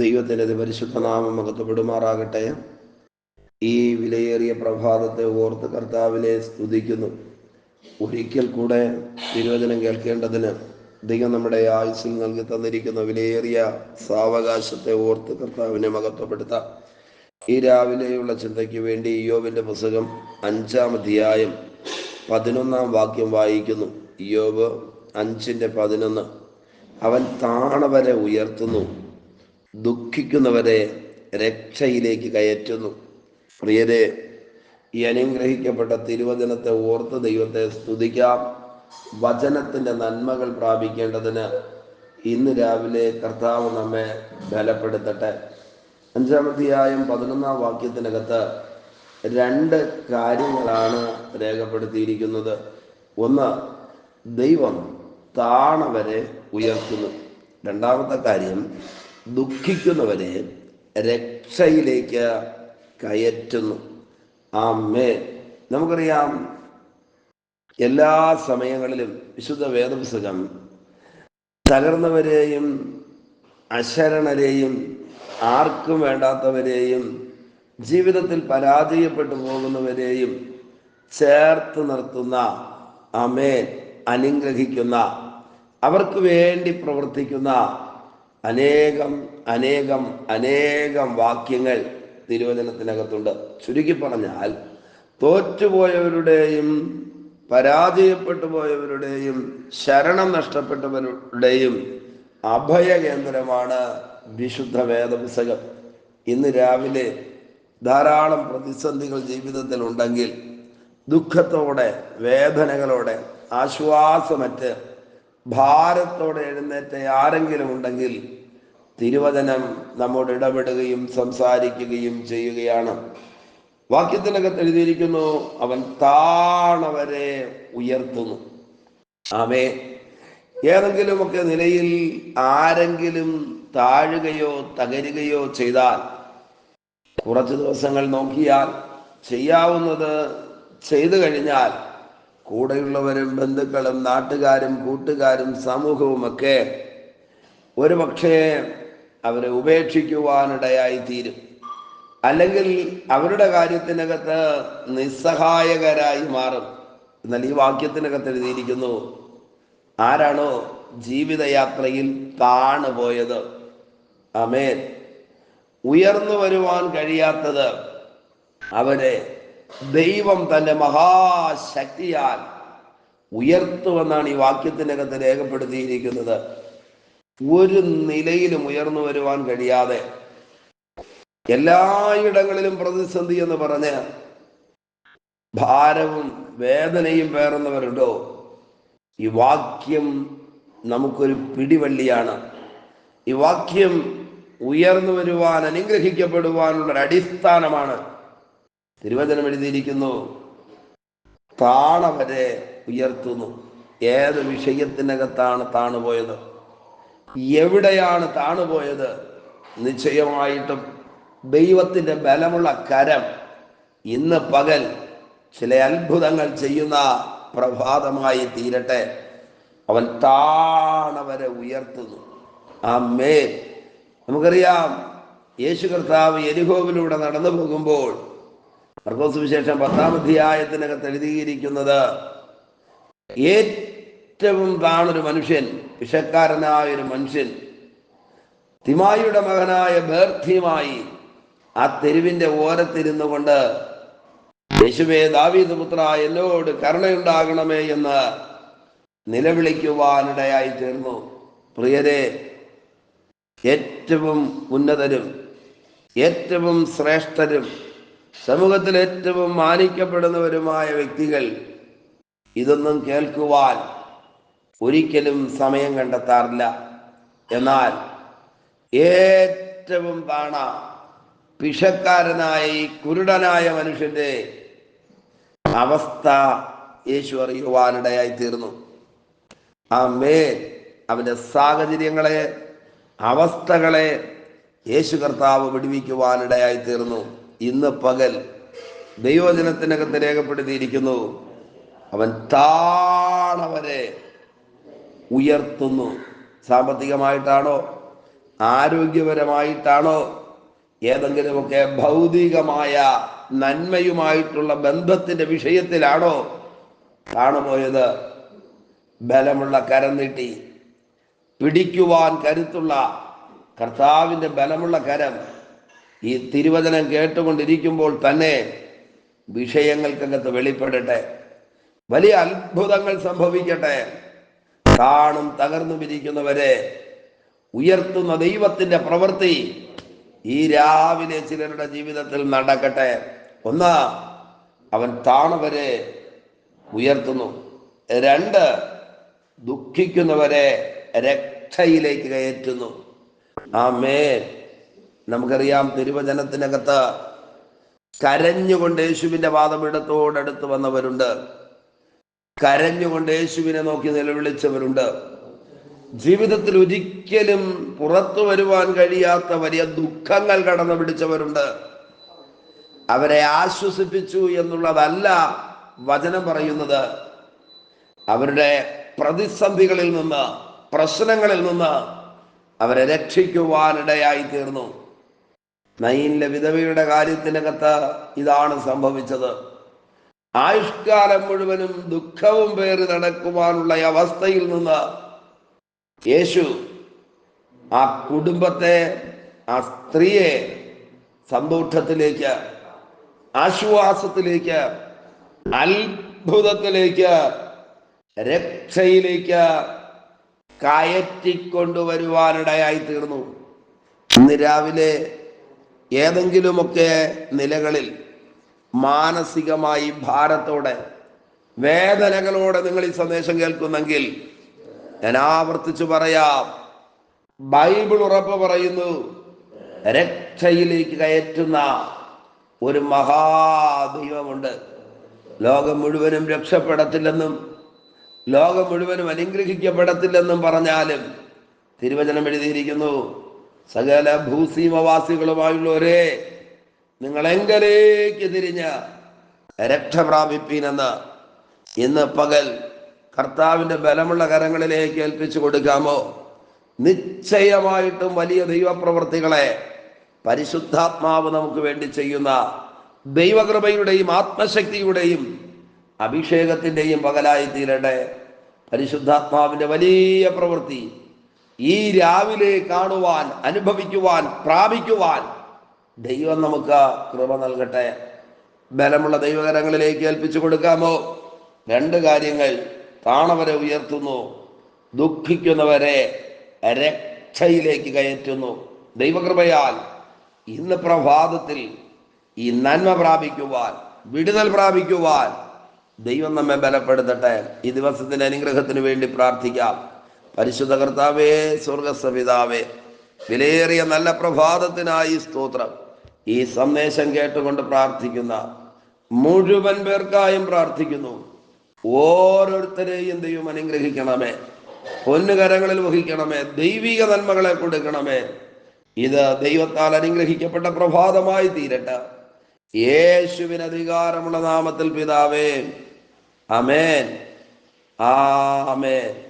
ദൈവത്തിന്റെ പരിശുദ്ധ നാമം മകത്തപ്പെടുമാറാകട്ടെ ഈ വിലയേറിയ പ്രഭാതത്തെ ഓർത്ത് കർത്താവിനെ സ്തുതിക്കുന്നു. ഒരിക്കൽ കൂടെ തിരുവചനം കേൾക്കേണ്ടതിന് ദൈവം നമ്മുടെ ആയുസ്സിൽ നൽകി തന്നിരിക്കുന്ന വിലയേറിയ സാവകാശത്തെ ഓർത്ത് കർത്താവിനെ മകത്വപ്പെടുത്താം ഈ രാവിലെയുള്ള ചിന്തയ്ക്ക് വേണ്ടി യോബിന്റെ പുസ്തകം അഞ്ചാം അധ്യായം പതിനൊന്നാം വാക്യം വായിക്കുന്നു. യോബ് അഞ്ചിന്റെ പതിനൊന്ന്. അവൻ താണവരെ ഉയർത്തുന്നു. ദുഃഖിക്കുന്നവരെ രക്ഷയിലേക്ക് കയറ്റുന്നു. പ്രിയരെ ഈ അനുഗ്രഹിക്കപ്പെട്ട തിരുവചനത്തെ ഓർത്ത് ദൈവത്തെ സ്തുതിക്കാം. വചനത്തിന്റെ നന്മകൾ പ്രാപിക്കേണ്ടതിന് ഇന്ന് രാവിലെ കർത്താവ് നമ്മെ ബലപ്പെടുത്തട്ടെ. അഞ്ചാമധ്യായം പതിനൊന്നാം വാക്യത്തിനകത്ത് രണ്ട് കാര്യങ്ങളാണ് രേഖപ്പെടുത്തിയിരിക്കുന്നത്. ഒന്ന് ദൈവം താണവരെ ഉയർത്തുന്നു. രണ്ടാമത്തെ കാര്യം ദുഃഖിക്കുന്നവരെ രക്ഷയിലേക്ക് കയറ്റുന്നു. ആമേ നമുക്കറിയാം എല്ലാ സമയങ്ങളിലും വിശുദ്ധ വേദപുസ്തകം തകർന്നവരെയും അശരണരെയും ആർക്കും വേണ്ടാത്തവരെയും ജീവിതത്തിൽ പരാജയപ്പെട്ടു പോകുന്നവരെയും ചേർത്ത് നിർത്തുന്ന അമേൻ അനുഗ്രഹിക്കുന്ന അവർക്ക് വേണ്ടി പ്രവർത്തിക്കുന്ന അനേകം അനേകം അനേകം വാക്യങ്ങൾ തിരുവചനത്തിനകത്തുണ്ട്. ചുരുക്കി പറഞ്ഞാൽ തോറ്റുപോയവരുടെയും പരാജയപ്പെട്ടു പോയവരുടെയും ശരണം നഷ്ടപ്പെട്ടവരുടെയും അഭയകേന്ദ്രമാണ് വിശുദ്ധ വേദപുസ്തകം. ഇന്ന് രാവിലെ ധാരാളം പ്രതിസന്ധികൾ ജീവിതത്തിൽ ഉണ്ടെങ്കിൽ ദുഃഖത്തോടെ വേദനകളോടെ ആശ്വാസമറ്റ് ഭാരത്തോടെ എഴുന്നേറ്റ ആരെങ്കിലും ഉണ്ടെങ്കിൽ തിരുവചനം നമ്മോട് ഇടപെടുകയും സംസാരിക്കുകയും ചെയ്യുകയാണ്. വാക്യത്തിനകത്ത് എഴുതിയിരിക്കുന്നു അവൻ താണവരെ ഉയർത്തുന്നു. ആമേ ഏതെങ്കിലുമൊക്കെ നിലയിൽ ആരെങ്കിലും താഴുകയോ തകരുകയോ ചെയ്താൽ കുറച്ച് ദിവസങ്ങൾ നോക്കിയാൽ ചെയ്യാവുന്നത് ചെയ്തു കഴിഞ്ഞാൽ കൂടെയുള്ളവരും ബന്ധുക്കളും നാട്ടുകാരും കൂട്ടുകാരും സമൂഹവുമൊക്കെ ഒരു പക്ഷേ അവരെ ഉപേക്ഷിക്കുവാനിടയായി തീരും അല്ലെങ്കിൽ അവരുടെ കാര്യത്തിനകത്ത് നിസ്സഹായകരായി മാറും. എന്നാൽ ഈ വാക്യത്തിനകത്ത് എഴുതിയിരിക്കുന്നു ആരാണോ ജീവിതയാത്രയിൽ താണു പോയത് അമേൻ ഉയർന്നു വരുവാൻ കഴിയാത്തത് അവരെ ദൈവം തന്റെ മഹാശക്തിയാൽ ഉയർത്തുമെന്നാണ് ഈ വാക്യത്തിനകത്ത് രേഖപ്പെടുത്തിയിരിക്കുന്നത്. ഒരു നിലയിലും ഉയർന്നു വരുവാൻ കഴിയാതെ എല്ലായിടങ്ങളിലും പ്രതിസന്ധി എന്ന് പറഞ്ഞ് ഭാരവും വേദനയും പേറുന്നവരുണ്ടോ? ഈ വാക്യം നമുക്കൊരു പിടിവള്ളിയാണ്. ഈ വാക്യം ഉയർന്നു വരുവാൻ അനുഗ്രഹിക്കപ്പെടുവാനുള്ള ഒരു അടിസ്ഥാനമാണ് തിരുവചനം എഴുതിയിരിക്കുന്നു. താണവരെ ഉയർത്തുന്നു. ഏത് വിഷയത്തിനകത്താണ് താണുപോയത് എവിടെയാണ് താണുപോയത് നിശ്ചയമായിട്ടും ദൈവത്തിന്റെ ബലമുള്ള കരം ഇന്ന് പകൽ ചില അത്ഭുതങ്ങൾ ചെയ്യുന്ന പ്രഭാതമായി തീരട്ടെ. അവൻ താണവരെ ഉയർത്തുന്നു. ആ മേൽ നമുക്കറിയാം യേശു കർത്താവ് എരിഹോവിലൂടെ നടന്നു പോകുമ്പോൾ മർക്കോസ് വിശേഷം പത്താം അധ്യായത്തിനകത്ത് എഴുതിയിരിക്കുന്നത് ഏറ്റവും താണൊരു മനുഷ്യൻ വിഷക്കാരനായൊരു മനുഷ്യൻ തിമായിയുടെ മകനായ ബേർത്തിയുമായി ആ തെരുവിന്റെ ഓരത്തിരുന്നു കൊണ്ട് യേശുവേ ദാവീദ് പുത്ര എന്നോട് കരുണയുണ്ടാകണമേ എന്ന് നിലവിളിക്കുവാനിടയായി തീർന്നു. പ്രിയരെ ഏറ്റവും ഉന്നതരും ഏറ്റവും ശ്രേഷ്ഠരും സമൂഹത്തിൽ ഏറ്റവും മാനിക്കപ്പെടുന്നവരുമായ വ്യക്തികൾ ഇതൊന്നും കേൾക്കുവാൻ ഒരിക്കലും സമയം കണ്ടെത്താറില്ല. എന്നാൽ ഏറ്റവും താണ പിഷക്കാരനായ ഈ കുരുടനായ മനുഷ്യന്റെ അവസ്ഥ യേശു അറിയുവാനിടയായി തീർന്നു. ആ മേൽ അവന്റെ സാഹചര്യങ്ങളെ അവസ്ഥകളെ യേശു കർത്താവ് വിടുവിക്കുവാനിടയായി തീർന്നു. ഇന്ന് പകൽ ദൈവജനത്തിനകത്ത് രേഖപ്പെടുത്തിയിരിക്കുന്നു അവൻ താണവരെ ഉയർത്തുന്നു. സാമ്പത്തികമായിട്ടാണോ? ആരോഗ്യപരമായിട്ടാണോ? ഏതെങ്കിലുമൊക്കെ ഭൗതികമായ നന്മയുമായിട്ടുള്ള ബന്ധത്തിന്റെ വിഷയത്തിലാണോ കാണുപോയത് ബലമുള്ള കരം നീട്ടി പിടിക്കുവാൻ കരുത്തുള്ള കർത്താവിന്റെ ബലമുള്ള കരം ഈ തിരുവചനം കേട്ടുകൊണ്ടിരിക്കുമ്പോൾ തന്നെ വിഷയങ്ങൾക്കകത്ത് വെളിപ്പെടട്ടെ. വലിയ അത്ഭുതങ്ങൾ സംഭവിക്കട്ടെ. താണും തകർന്നു പിരിക്കുന്നവരെ ഉയർത്തുന്ന ദൈവത്തിന്റെ പ്രവൃത്തി ഈ രാവിലെ ചിലരുടെ ജീവിതത്തിൽ നടക്കട്ടെ. ഒന്ന് അവൻ താണവരെ ഉയർത്തുന്നു. രണ്ട് ദുഃഖിക്കുന്നവരെ രക്ഷയിലേക്ക് കയറ്റുന്നു. ആ മേൽ നമുക്കറിയാം തിരുവചനത്തിനകത്ത് കരഞ്ഞുകൊണ്ട് യേശുവിന്റെ വാദമിടത്തോടടുത്ത് വന്നവരുണ്ട്. കരഞ്ഞുകൊണ്ട് യേശുവിനെ നോക്കി നിലവിളിച്ചവരുണ്ട്. ജീവിതത്തിൽ ഒരിക്കലും പുറത്തു വരുവാൻ കഴിയാത്ത വലിയ ദുഃഖങ്ങൾ കടന്നു പിടിച്ചവരുണ്ട്. അവരെ ആശ്വസിപ്പിച്ചു എന്നുള്ളതല്ല വചനം പറയുന്നത്. അവരുടെ പ്രതിസന്ധികളിൽ നിന്ന് പ്രശ്നങ്ങളിൽ നിന്ന് അവരെ രക്ഷിക്കുവാനിടയായി തീർന്നു. നയിനിലെ വിധവയുടെ കാര്യത്തിനകത്ത് ഇതാണ് സംഭവിച്ചത്. ആയുഷ്കാലം മുഴുവനും ദുഃഖവും പേറി നടക്കുവാനുള്ള അവസ്ഥയിൽ നിന്ന് യേശു ആ കുടുംബത്തെ ആ സ്ത്രീയെ സന്തോഷത്തിലേക്ക് ആശ്വാസത്തിലേക്ക് അത്ഭുതത്തിലേക്ക് രക്ഷയിലേക്ക് കയറ്റിക്കൊണ്ടുവരുവാനിടയായി തീർന്നു. ഇന്ന് രാവിലെ ഏതെങ്കിലുമൊക്കെ നിലകളിൽ മാനസികമായി ഭാരത്തോടെ വേദനകളോടെ നിങ്ങൾ ഈ സന്ദേശം കേൾക്കുന്നെങ്കിൽ ഞാൻ ആവർത്തിച്ചു പറയാം. ബൈബിൾ ഉറപ്പ് പറയുന്നു രക്ഷയിലേക്ക് കയറ്റുന്ന ഒരു മഹാദൈവമുണ്ട്. ലോകം മുഴുവനും രക്ഷപ്പെടത്തില്ലെന്നും ലോകം മുഴുവനും അനുഗ്രഹിക്കപ്പെടത്തില്ലെന്നും പറഞ്ഞാലും തിരുവചനം എഴുതിയിരിക്കുന്നു സകല ഭൂസീമവാസികളുമായുള്ളവരെ നിങ്ങൾ എങ്കലേക്ക് തിരിഞ്ഞ് രക്ഷ പ്രാപിപ്പീനെന്ന് ഇന്ന് പകൽ കർത്താവിന്റെ ബലമുള്ള കരങ്ങളിലേക്ക് ഏൽപ്പിച്ചു കൊടുക്കാമോ? നിശ്ചയമായിട്ടും വലിയ ദൈവപ്രവർത്തികളെ പരിശുദ്ധാത്മാവ് നമുക്ക് വേണ്ടി ചെയ്യുന്ന ദൈവകൃപയുടെയും ആത്മശക്തിയുടെയും അഭിഷേകത്തിന്റെയും പകലായി തീരട്ടെ പരിശുദ്ധാത്മാവിന്റെ വലിയ പ്രവൃത്തി ഈ രാവിലെ കാണുവാൻ അനുഭവിക്കുവാൻ പ്രാപിക്കുവാൻ ദൈവം നമുക്ക് കൃപ നൽകട്ടെ. ബലമുള്ള ദൈവകരങ്ങളിലേക്ക് ഏൽപ്പിച്ചു കൊടുക്കാമോ? രണ്ട് കാര്യങ്ങൾ താണവരെ ഉയർത്തുന്നു. ദുഃഖിക്കുന്നവരെ രക്ഷയിലേക്ക് കയറ്റുന്നു. ദൈവകൃപയാൽ ഇന്ന് പ്രഭാതത്തിൽ ഈ നന്മ പ്രാപിക്കുവാൻ വിടുതൽ പ്രാപിക്കുവാൻ ദൈവം നമ്മെ ബലപ്പെടുത്തട്ടെ. ഈ ദിവസത്തിന്റെ അനുഗ്രഹത്തിന് വേണ്ടി പ്രാർത്ഥിക്കാം. പരിശുദ്ധ കർത്താവേ സ്വർഗസപിതാവേ വിലയേറിയ നല്ല പ്രഭാതത്തിനായി സ്തോത്രം. ഈ സന്ദേശം കേട്ടുകൊണ്ട് പ്രാർത്ഥിക്കുന്ന മുഴുവൻ പേർക്കായും പ്രാർത്ഥിക്കുന്നു. ഓരോരുത്തരെയും ദൈവം അനുഗ്രഹിക്കണമേ. പൊന്നുകരങ്ങളിൽ വഹിക്കണമേ. ദൈവിക നന്മകളെ കൊടുക്കണമേ. ഇത് ദൈവത്താൽ അനുഗ്രഹിക്കപ്പെട്ട പ്രഭാതമായി തീരട്ടെ. യേശുവിന് അധികാരമുള്ള നാമത്തിൽ പിതാവേ. അമേൻ ആമേൻ.